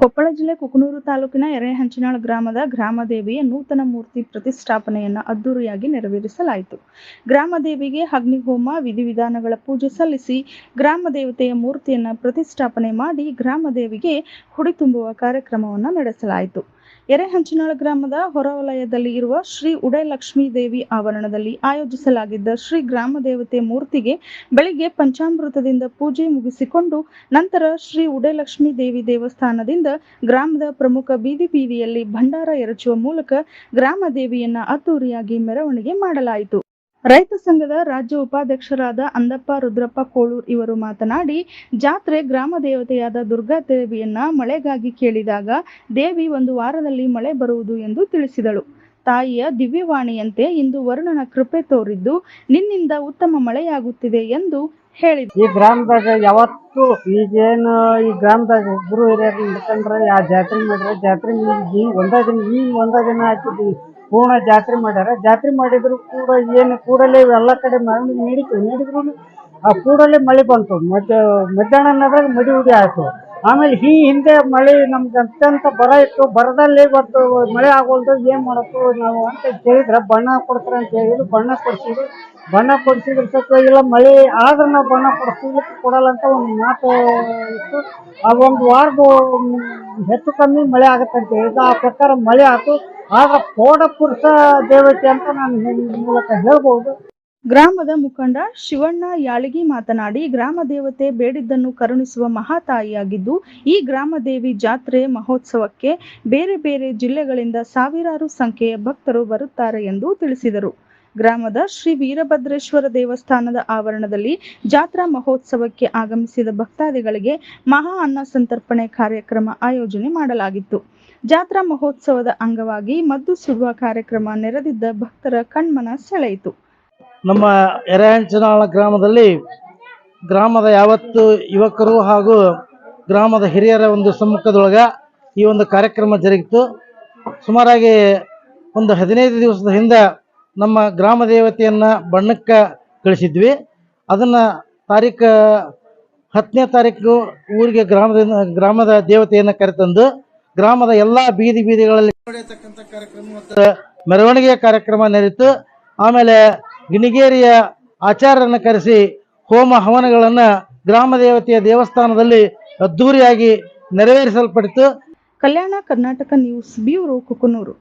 ಕೊಪ್ಪಳ ಜಿಲ್ಲೆ ಕುಕನೂರು ತಾಲೂಕಿನ ಎರೆಹಂಚಿನಾಳ ಗ್ರಾಮದ ಗ್ರಾಮದೇವಿಯ ನೂತನ ಮೂರ್ತಿ ಪ್ರತಿಷ್ಠಾಪನೆಯನ್ನು ಅದ್ದೂರಿಯಾಗಿ ನೆರವೇರಿಸಲಾಯಿತು. ಗ್ರಾಮದೇವಿಗೆ ಅಗ್ನಿಹೋಮ, ವಿಧಿವಿಧಾನಗಳ ಪೂಜೆ ಸಲ್ಲಿಸಿ ಗ್ರಾಮದೇವತೆಯ ಮೂರ್ತಿಯನ್ನು ಪ್ರತಿಷ್ಠಾಪನೆ ಮಾಡಿ ಗ್ರಾಮದೇವಿಗೆ ಹುಡಿ ತುಂಬುವ ಕಾರ್ಯಕ್ರಮವನ್ನು ನಡೆಸಲಾಯಿತು. ಎರೆಹಂಚಿನಾಳ ಗ್ರಾಮದ ಹೊರವಲಯದಲ್ಲಿ ಇರುವ ಶ್ರೀ ಉಡಯಲಕ್ಷ್ಮೀ ದೇವಿ ಆವರಣದಲ್ಲಿ ಆಯೋಜಿಸಲಾಗಿದ್ದ ಶ್ರೀ ಗ್ರಾಮ ದೇವತೆ ಮೂರ್ತಿಗೆ ಬೆಳಿಗ್ಗೆ ಪಂಚಾಮೃತದಿಂದ ಪೂಜೆ ಮುಗಿಸಿಕೊಂಡು ನಂತರ ಶ್ರೀ ಉಡಯಲಕ್ಷ್ಮೀ ದೇವಿ ದೇವಸ್ಥಾನದಿಂದ ಗ್ರಾಮದ ಪ್ರಮುಖ ಬೀದಿ ಬೀದಿಯಲ್ಲಿ ಭಂಡಾರ ಎರಚುವ ಮೂಲಕ ಗ್ರಾಮ ದೇವಿಯನ್ನ ಅದ್ದೂರಿಯಾಗಿ ಮೆರವಣಿಗೆ ಮಾಡಲಾಯಿತು. ರೈತ ಸಂಘದ ರಾಜ್ಯ ಉಪಾಧ್ಯಕ್ಷರಾದ ಅಂದಪ್ಪ ರುದ್ರಪ್ಪ ಕೋಳೂರ್ ಇವರು ಮಾತನಾಡಿ, ಜಾತ್ರೆ ಗ್ರಾಮ ದೇವತೆಯಾದ ದುರ್ಗಾ ದೇವಿಯನ್ನ ಮಳೆಗಾಗಿ ಕೇಳಿದಾಗ ದೇವಿ ಒಂದು ವಾರದಲ್ಲಿ ಮಳೆ ಬರುವುದು ಎಂದು ತಿಳಿಸಿದಳು. ತಾಯಿಯ ದಿವ್ಯವಾಣಿಯಂತೆ ಇಂದು ವರುಣನ ಕೃಪೆ ತೋರಿದ್ದು, ನಿನ್ನಿಂದ ಉತ್ತಮ ಮಳೆಯಾಗುತ್ತಿದೆ ಎಂದು ಹೇಳಿದ್ರು. ಈ ಗ್ರಾಮದಾಗ ಯಾವತ್ತು ಈಗೇನು ಈ ಗ್ರಾಮದಾಗ ಒಬ್ರು ಹಿರಿಯರು ಆ ಜಾತ್ರೆ ಮಾಡ್ರೆ ಜಾತ್ರೆ ಒಂದೇ ದಿನ, ಈ ಒಂದೇ ದಿನ ಹಾಕಿದ್ವಿ ಪೂರ್ಣ ಜಾತ್ರೆ ಮಾಡ್ಯಾರ. ಜಾತ್ರೆ ಮಾಡಿದ್ರು ಕೂಡ ಏನು ಕೂಡಲೇ ಎಲ್ಲ ಕಡೆ ಮರಳಿ ನೀಡಿತು ನೀಡಿದ್ರು ಆ ಕೂಡಲೇ ಮಳೆ ಬಂತು. ಮಧ್ಯ ಮಧ್ಯಾಹ್ನದಾಗ ಮಡಿ ಉಡಿ ಆಯಿತು. ಆಮೇಲೆ ಈ ಹಿಂದೆ ಮಳೆ ನಮ್ಗೆ ಅತ್ಯಂತ ಬರ ಇತ್ತು. ಬರದಲ್ಲಿ ಇವತ್ತು ಮಳೆ ಆಗೋಲ್ದು ಏನ್ ಮಾಡೋದು ನಾವು ಅಂತ ಕೇಳಿದ್ರೆ ಬಣ್ಣ ಕೊಡ್ತಾರೆ ಅಂತ ಹೇಳಿದ್ರು. ಬಣ್ಣ ಕೊಡ್ಸಿದ್ರು. ಬಣ್ಣ ಕೊಡ್ಸಿದ್ರ ಇಲ್ಲ, ಮಳೆ ಆದ್ರೆ ನಾವು ಬಣ್ಣ ಕೊಡಿಸ್ತೀವಿ ಕೊಡಲ್ಲ ಅಂತ ಒಂದು ಮಾತು ಇತ್ತು. ಆ ಒಂದು ವಾರದ ಹೆಚ್ಚು ಕಮ್ಮಿ ಮಳೆ ಆಗುತ್ತಂತೆ. ಆ ಪ್ರಕಾರ ಮಳೆ ಆಯ್ತು ಆದ್ರೆ ಕೋಡ ಪುರುಷ ದೇವತೆ ಅಂತ ನಾನು ಮೂಲಕ ಹೇಳ್ಬೋದು. ಗ್ರಾಮದ ಮುಖಂಡ ಶಿವಣ್ಣ ಯಾಳಿಗಿ ಮಾತನಾಡಿ, ಗ್ರಾಮ ದೇವತೆ ಬೇಡಿದ್ದನ್ನು ಕರುಣಿಸುವ ಮಹಾತಾಯಿಯಾಗಿದ್ದು, ಈ ಗ್ರಾಮ ದೇವಿ ಜಾತ್ರೆ ಮಹೋತ್ಸವಕ್ಕೆ ಬೇರೆ ಬೇರೆ ಜಿಲ್ಲೆಗಳಿಂದ ಸಾವಿರಾರು ಸಂಖ್ಯೆಯ ಭಕ್ತರು ಬರುತ್ತಾರೆ ಎಂದು ತಿಳಿಸಿದರು. ಗ್ರಾಮದ ಶ್ರೀ ವೀರಭದ್ರೇಶ್ವರ ದೇವಸ್ಥಾನದ ಆವರಣದಲ್ಲಿ ಜಾತ್ರಾ ಮಹೋತ್ಸವಕ್ಕೆ ಆಗಮಿಸಿದ ಭಕ್ತಾದಿಗಳಿಗೆ ಮಹಾ ಅನ್ನ ಸಂತರ್ಪಣೆ ಕಾರ್ಯಕ್ರಮ ಆಯೋಜನೆ ಮಾಡಲಾಗಿತ್ತು. ಜಾತ್ರಾ ಮಹೋತ್ಸವದ ಅಂಗವಾಗಿ ಮದ್ದು ಸುಡುವ ಕಾರ್ಯಕ್ರಮ ನೆರೆದಿದ್ದ ಭಕ್ತರ ಕಣ್ಮನ ಸೆಳೆಯಿತು. ನಮ್ಮ ಎರೆಹಂಚನಾಳ ಗ್ರಾಮದಲ್ಲಿ ಗ್ರಾಮದ ಯಾವತ್ತು ಯುವಕರು ಹಾಗೂ ಗ್ರಾಮದ ಹಿರಿಯರ ಒಂದು ಸಮ್ಮುಖದೊಳಗ ಈ ಒಂದು ಕಾರ್ಯಕ್ರಮ ಜರುಗಿತು. ಸುಮಾರಾಗಿ ಒಂದು ಹದಿನೈದು ದಿವಸದ ಹಿಂದೆ ನಮ್ಮ ಗ್ರಾಮ ದೇವತೆಯನ್ನ ಬಣ್ಣಕ್ಕೆ ಕಳಿಸಿದ್ವಿ. ಅದನ್ನು ತಾರೀಕು ಹತ್ತನೇ ತಾರೀಕು ಊರಿಗೆ ಗ್ರಾಮದಿಂದ ಗ್ರಾಮದ ದೇವತೆಯನ್ನು ಕರೆತಂದು ಗ್ರಾಮದ ಎಲ್ಲ ಬೀದಿ ಬೀದಿಗಳಲ್ಲಿ ಮೆರವಣಿಗೆ ಕಾರ್ಯಕ್ರಮ ಮೆರವಣಿಗೆಯ ನಡೆಯಿತು. ಆಮೇಲೆ ಗಿಣಿಗೇರಿಯ ಆಚಾರ್ಯರನ್ನು ಕರೆಸಿ ಹೋಮ ಹವನಗಳನ್ನು ಗ್ರಾಮ ದೇವತೆಯ ದೇವಸ್ಥಾನದಲ್ಲಿ ಅದ್ಧೂರಿಯಾಗಿ ನೆರವೇರಿಸಲ್ಪಡಿತು ಕಲ್ಯಾಣ ಕರ್ನಾಟಕ ನ್ಯೂಸ್ ಬ್ಯೂರೋ ಕುಕನೂರು.